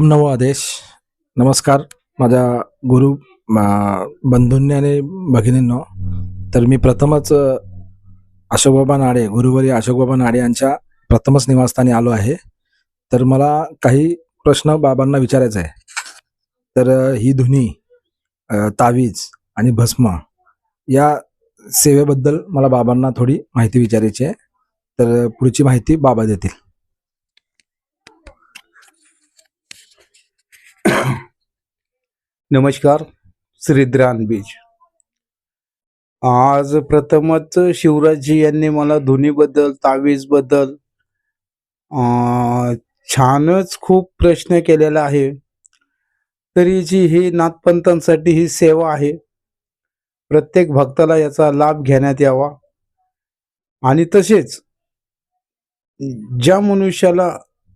ओम नवो आदेश नमस्कार माझ्या गुरु बंधूंनी आणि भगिनींनो. तर मी प्रथमच अशोकबाबा नाडे गुरुवारी अशोकबाबा नाडे यांच्या प्रथमच निवासस्थानी आलो आहे. तर मला काही प्रश्न बाबांना विचारायचा आहे. तर ही धुनी तावीज आणि भस्म या सेवेबद्दल मला बाबांना थोडी माहिती विचारायची आहे. तर पुढची माहिती बाबा देतील. नमस्कार श्रीद्रान बीज. आज प्रथमच शिवराजजी यांनी मला धुनीबद्दल तावीजबद्दल छानच खूप प्रश्न केलेला आहे. तरी जी ही नाथपंथांसाठी ही सेवा आहे प्रत्येक भक्ताला याचा लाभ घेण्यात यावा. आणि तसेच ज्या मनुष्याला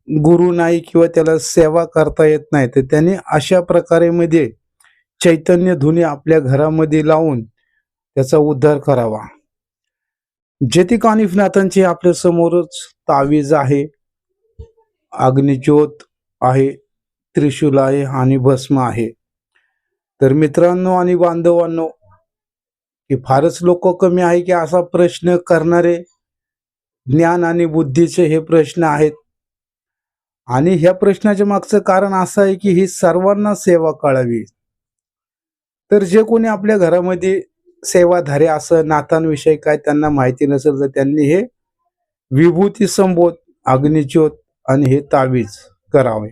गुरु नाही किंवा त्याला सेवा करता येत नाही तर त्याने अशा प्रकारे मध्ये चैतन्य धुनी आपल्या घरामध्ये लावून त्याचा उद्धार करावा. जेती नाथांची आपल्या समोरच तावीज आहे अग्निज्योत आहे त्रिशूल आहे आणि भस्म आहे. तर मित्रांनो आणि बांधवांनो की फारच लोक कमी आहे की असा प्रश्न करणारे ज्ञान आणि बुद्धीचे हे प्रश्न आहेत. आणि ह्या प्रश्नाच्या मागचं कारण असं आहे की ही सर्वांना सेवा कळावी. तर जे कोणी आपल्या घरामध्ये सेवाधारे असं नाथांविषयी काय त्यांना माहिती नसेल तर त्यांनी हे विभूती संबोध अग्निज्योत आणि हे तावीज करावे.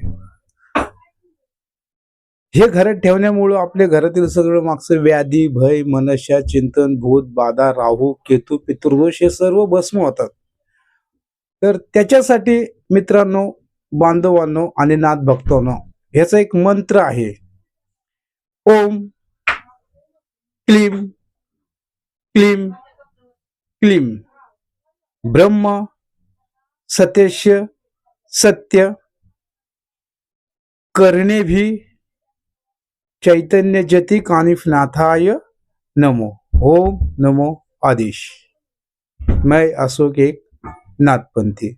हे घरात ठेवण्यामुळं आपल्या घरातील सगळं मागचं व्याधी भय मनशा चिंतन भूत बाधा राहू केतू पितृदोष हे सर्व भस्म होतात. तर त्याच्यासाठी मित्रांनो बांधवांनो आणि नाथ भक्तांनो ह्याचा एक मंत्र आहे. ओम क्लीम क्लीम क्लीम। ब्रह्म सत्यस्य सत्य। करणे भी चैतन्य जती कानिफनाथाय नमो। ओम नमो आदेश। मैं अशोक एक नाथपंथी।